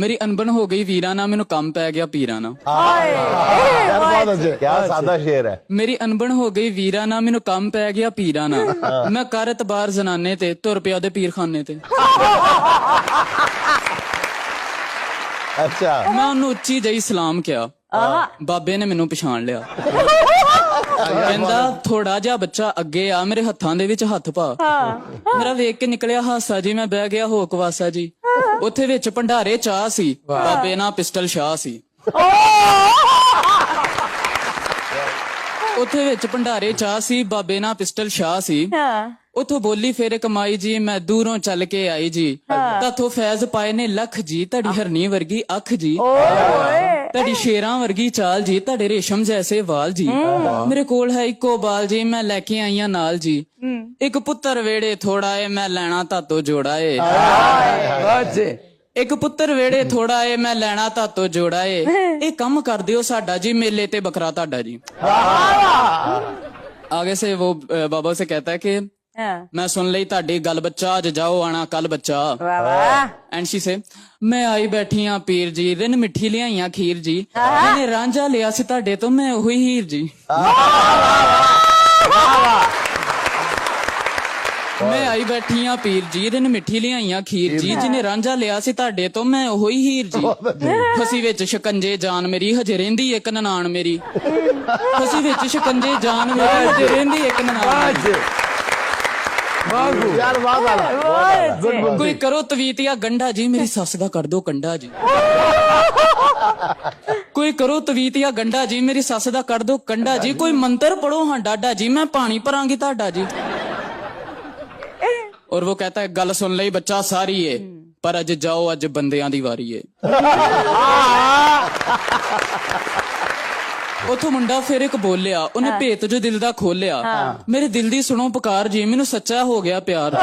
ਮੇਰੀ ਅਨਬਨ ਹੋ ਗਈ ਵੀਰਾਂ ਨਾਲ ਮੈਨੂੰ ਕੰਮ ਪੈ ਗਿਆ ਪੀਰਾਂ ਨਾਲ। ਹਾਏ ਯਾਰ ਬਹੁਤ ਅੱਛੇ। ਕਿਆ ਸਾਦਾ ਸ਼ੇਰ ਹੈ। ਮੇਰੀ ਅਨਬਨ ਹੋ ਗਈ ਵੀਰਾਂ ਨਾਲ ਮੈਨੂੰ ਕੰਮ ਪੈ ਗਿਆ ਪੀਰਾਂ ਨਾਲ। ਮੈਂ ਕਰਤ ਬਾਰ ਜ਼ਨਾਨੇ ਤੇ ਤੁਰ ਪਿਆ ਉਹਦੇ ਪੀਰਖਾਨੇ ਤੇ। ਅੱਛਾ। ਮੈਂ ਉਹਨੂੰ ਉੱਚੀ ਜਈ ਸਲਾਮ ਕਿਹਾ। ਬਾਬੇ ਨੇ ਮੈਨੂੰ ਪਛਾਣ ਲਿਆ। ਕਹਿੰਦਾ ਥੋੜਾ ਜਿਹਾ ਬੱਚਾ ਅੱਗੇ ਆ ਮੇਰੇ ਹੱਥਾਂ ਦੇ ਵਿੱਚ ਹੱਥ ਪਾ। ਮੇਰਾ ਵੇਖ ਕੇ ਨਿਕਲਿਆ ਹਾਸਾ ਜੀ ਮੈਂ ਬਹਿ ਗਿਆ ਹੋਕਵਾਸਾ ਜੀ। ਉੱਥੇ ਵਿੱਚ ਭੰਡਾਰੇ ਚਾਹ ਸੀ। ਬਾਬੇ ਨਾਲ ਪਿਸਟਲ ਸ਼ਾਹ ਸੀ। ਉੱਥੇ ਵਿੱਚ ਭੰਡਾਰੇ ਚਾਹ ਸੀ ਬਾਬੇ ਨਾਲ ਪਿਸਟਲ ਸ਼ਾਹ ਸੀ। ਉਥੋਂ ਬੋਲੀ ਫੇਰੇ ਕਮਾਈ ਜੀ ਮੈਂ ਦੂਰੋਂ ਚੱਲ ਕੇ ਆਈ ਜੀ। ਤਾਥੋਂ ਫੈਜ਼ ਪਾਏ ਨੇ ਲੱਖ ਜੀ ਤੁਹਾਡੀ ਹਰਨੀ ਵਰਗੀ ਅੱਖ ਜੀ। ਤੁਹਾਡੀ ਸ਼ੇਰਾਂ ਵਰਗੀ ਚਾਲ ਜੀ ਤੁਹਾਡੇ ਰੇਸ਼ਮ ਜੈਸੇ ਵਾਲ ਜੀ। ਮੇਰੇ ਕੋਲ ਹੈ ਇੱਕੋ ਬਾਲ ਜੀ ਮੈਂ ਲੈ ਕੇ ਆਈਆਂ ਨਾਲ ਜੀ। ਇੱਕ ਪੁੱਤਰ ਵੇੜੇ ਥੋੜਾ ਏ ਮੈਂ ਲੈਣਾ ਤਾਤੋ ਜੋੜਾ ਏ। ਇੱਕ ਪੁੱਤਰ ਵੇੜੇ ਥੋੜਾ ਏ ਮੈਂ ਲੈਣਾ ਤਾਤੋ ਜੋੜਾ ਏ। ਇਹ ਕੰਮ ਕਰ ਦਿਓ ਸਾਡਾ ਜੀ ਮੇਲੇ ਤੇ ਬਕਰਾ ਤੁਹਾਡਾ ਜੀ। ਆਗੇ ਸੇ ਉਹ ਬਾਬਾ ਸੇ ਕਹਤਾ ਹੈ ਕਿ ਮੈਂ ਸੁਣ ਲਈ ਤੁਹਾਡੀ ਗੱਲ ਬੱਚਾ ਅੱਜ ਜਾਓ ਆਣਾ ਕੱਲ ਬੱਚਾ। ਵਾਹ ਵਾਹ। ਐਂਡ ਸ਼ੀ ਸੇ ਮੈਂ ਆਈ ਬੈਠੀ ਆ ਪੀਰ ਜੀ ਰਿੰਨ ਮਿੱਠੀ ਲਿਆਈਆਂ ਖੀਰ ਜੀ। ਮੈਨੇ ਰਾਂਝਾ ਲਿਆ ਸੀ ਤੁਹਾਡੇ ਤੋਂ ਮੈਂ ਉਹੀ ਹੀਰ ਜੀ। ਮੈਂ ਆਈ ਬੈਠੀ ਆ ਪੀਰ ਜੀ ਰਿੰਨ ਮਿੱਠੀ ਲਿਆਈਆਂ ਖੀਰ ਜੀ। ਜਿਹਨੇ ਰਾਂਝਾ ਲਿਆ ਸੀ ਤੁਹਾਡੇ ਤੋਂ ਮੈਂ ਉਹੀ ਹੀਰ ਜੀ। ਫਸੀ ਵਿੱਚ ਸ਼ਿਕੰਜੇ ਜਾਨ ਮੇਰੀ ਹਜੇ ਰਹਿੰਦੀ ਇੱਕ ਨਨਾਣ ਮੇਰੀ। ਫਸੀ ਵਿੱਚ ਸ਼ਿਕੰਜੇ ਜਾਨ ਮੇਰੀ ਹਜੇ ਰਹਿੰਦੀ ਇੱਕ ਨਨਾਣ ਮੇਰੀ। ਕੋਈ ਕਰੋ ਤਵੀਤ ਜਾਂ ਗੰਡਾ ਜੀ ਮੇਰੀ ਸੱਸ ਦਾ ਕਰ ਦਿਓ ਕੰਡਾ ਜੀ। ਕੋਈ ਕਰੋ ਤਵੀਤ ਜਾਂ ਗੰਡਾ ਜੀ ਮੇਰੀ ਸੱਸ ਦਾ ਕਰ ਦਿਓ ਕੰਡਾ ਜੀ। ਕੋਈ ਮੰਤਰ ਪੜੋ ਹਾਂ ਡਾਡਾ ਜੀ ਮੈਂ ਪਾਣੀ ਭਰਾਂਗੀ ਤੁਹਾਡਾ ਜੀ। ਔਰ ਉਹ ਕਹਤਾ ਹੈ ਗੱਲ ਸੁਣ ਲਈ ਬੱਚਾ ਸਾਰੀ ਏ ਪਰ ਅੱਜ ਜਾਓ ਅੱਜ ਬੰਦਿਆਂ ਦੀ ਵਾਰੀ ਏ। ਉਥੋਂ ਮੁੰਡਾ ਫਿਰ ਇੱਕ ਬੋਲਿਆ ਉਹਨੇ ਭੇਤ ਜੋ ਦਿਲ ਦਾ ਖੋਲਿਆ। ਮੇਰੇ ਦਿਲ ਦੀ ਸੁਣੋ ਪੁਕਾਰ ਜੀ ਮੈਨੂੰ ਸੱਚਾ ਹੋ ਗਿਆ ਪਿਆਰ।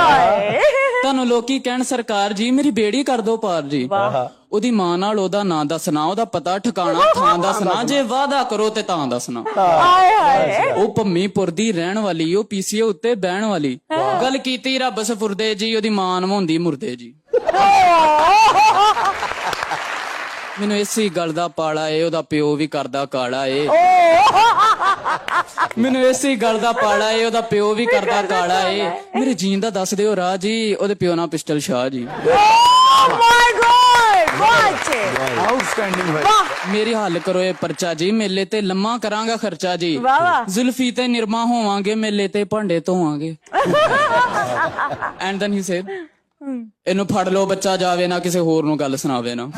ਤੁਹਾਨੂੰ ਲੋਕੀ ਕਹਿਣ ਸਰਕਾਰ ਜੀ ਮੇਰੀ ਬੇੜੀ ਕਰ ਦੋ ਪਾਰ ਜੀ। ਉਹਦੀ ਮਾਂ ਨਾਲ ਉਹਦਾ ਨਾਂ ਦੱਸਣਾ ਉਹਦਾ ਪਤਾ ਠਿਕਾਣਾ ਥਾਂ ਦੱਸਣਾ ਜੇ ਵਾਅਦਾ ਕਰੋ ਤੇ ਤਾਂ ਦੱਸਣਾ। ਉਹ ਭੰਮੀਪੁਰ ਦੀ ਰਹਿਣ ਵਾਲੀ ਉਹ ਪੀਸੀਏ ਉੱਤੇ ਬਹਿਣ ਵਾਲੀ। ਗੱਲ ਕੀਤੀ ਰੱਬ ਸਫੁਰਦੇ ਜੀ ਉਹਦੀ ਮਾਂ ਨਵਾਉਂਦੀ ਮੁਰਦੇ ਜੀ। ਮੈਨੂੰ ਇਸੇ ਗੱਲ ਦਾ ਪਾਲਾ ਏ ਉਹਦਾ ਪਿਓ ਵੀ ਕਰਦਾ ਕਾਲਾ ਏ। ਮੈਨੂੰ ਇਸੇ ਗੱਲ ਦਾ ਪਾਲਾ ਏ ਉਹਦਾ ਪਿਓ ਵੀ ਕਰਦਾ ਕਾਲਾ ਏ। ਮੇਰੇ ਜੀਨ ਦਾ ਦੱਸ ਦਿਓ ਰਾਹ ਜੀ ਉਹਦੇ ਪਿਓ ਨਾਲ ਪਿਸਟਲ ਸ਼ਾਹ ਜੀ। ਮੇਰੀ ਹੱਲ ਕਰੋ ਇਹ ਪਰਚਾ ਜੀ ਮੇਲੇ ਤੇ ਲੰਮਾ ਕਰਾਂਗਾ ਖਰਚਾ ਜੀ। ਜ਼ੁਲਫੀ ਤੇ ਨਿਰਮਾ ਹੋਵਾਂਗੇ ਮੇਲੇ ਤੇ ਭਾਂਡੇ ਧੋਵਾਂਗੇ। ਐਂਡ ਦੈਨ ਹੀ ਸੇਡ ਇਹਨੂੰ ਫੜ ਲਓ ਬੱਚਾ ਜਾਵੇ ਨਾ ਕਿਸੇ ਹੋਰ ਨੂੰ ਗੱਲ ਸੁਣਾਵੇ ਨਾ।